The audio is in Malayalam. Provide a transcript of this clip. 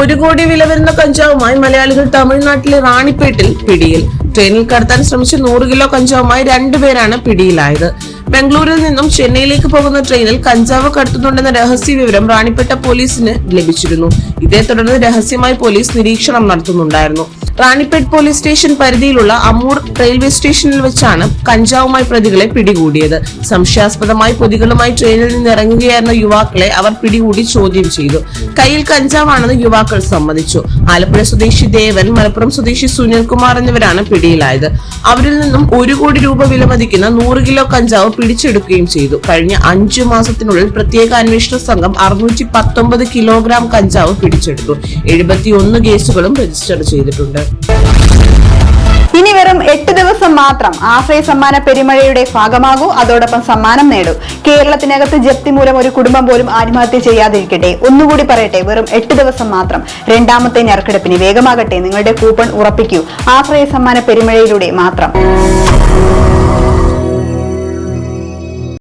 ഒരു കോടി വില വരുന്ന കഞ്ചാവുമായി മലയാളികൾ തമിഴ്നാട്ടിലെ റാണിപ്പേട്ടിൽ പിടിയിൽ. ട്രെയിനിൽ കടത്താൻ ശ്രമിച്ച നൂറ് കിലോ കഞ്ചാവുമായി രണ്ടുപേരാണ് പിടിയിലായത്. ബംഗളൂരിൽ നിന്നും ചെന്നൈയിലേക്ക് പോകുന്ന ട്രെയിനിൽ കഞ്ചാവ് കടത്തുന്നുണ്ടെന്ന രഹസ്യ വിവരം റാണിപ്പേട്ട പോലീസിന് ലഭിച്ചിരുന്നു. ഇതേ തുടർന്ന് രഹസ്യമായി പോലീസ് നിരീക്ഷണം നടത്തുന്നുണ്ടായിരുന്നു. റാണിപ്പേട്ട് പോലീസ് സ്റ്റേഷൻ പരിധിയിലുള്ള അമൂർ റെയിൽവേ സ്റ്റേഷനിൽ വെച്ചാണ് കഞ്ചാവുമായി പ്രതികളെ പിടികൂടിയത്. സംശയാസ്പദമായി പൊതികളുമായി ട്രെയിനിൽ നിന്ന് ഇറങ്ങുകയായിരുന്ന യുവാക്കളെ അവർ പിടികൂടി ചോദ്യം ചെയ്തു. കയ്യിൽ കഞ്ചാവാണെന്ന് യുവാക്കൾ സമ്മതിച്ചു. ആലപ്പുഴ സ്വദേശി ദേവൻ മലപ്പുറം സ്വദേശി സുനിൽകുമാർ എന്നിവരാണ് പിടിയിലായത്. അവരിൽ നിന്നും ഒരു കോടി രൂപ വിലമതിക്കുന്ന നൂറ് കിലോ കഞ്ചാവ് പിടിച്ചെടുക്കുകയും ചെയ്തു. കഴിഞ്ഞ അഞ്ചു മാസത്തിനുള്ളിൽ പ്രത്യേക അന്വേഷണ സംഘം അറുന്നൂറ്റി പത്തൊമ്പത് കിലോഗ്രാം കഞ്ചാവ് പിടിച്ചെടുത്തു. എഴുപത്തിയൊന്ന് കേസുകളും രജിസ്റ്റർ ചെയ്തിട്ടുണ്ട്. ഇനി വെറും എട്ട് ദിവസം മാത്രം ആശ്രയ സമ്മാന പെരുമഴയുടെ ഭാഗമാകൂ. അതോടൊപ്പം സമ്മാനം നേടൂ. കേരളത്തിനകത്ത് ജപ്തി മൂലം ഒരു കുടുംബം പോലും ആത്മഹത്യ ചെയ്യാതിരിക്കട്ടെ. ഒന്നുകൂടി പറയട്ടെ വെറും എട്ട് ദിവസം മാത്രം രണ്ടാമത്തെ ഞെറുക്കെടുപ്പിന് വേഗമാകട്ടെ. നിങ്ങളുടെ കൂപ്പൺ ഉറപ്പിക്കൂ. ആശ്രയ സമ്മാന പെരുമഴയിലൂടെ മാത്രം.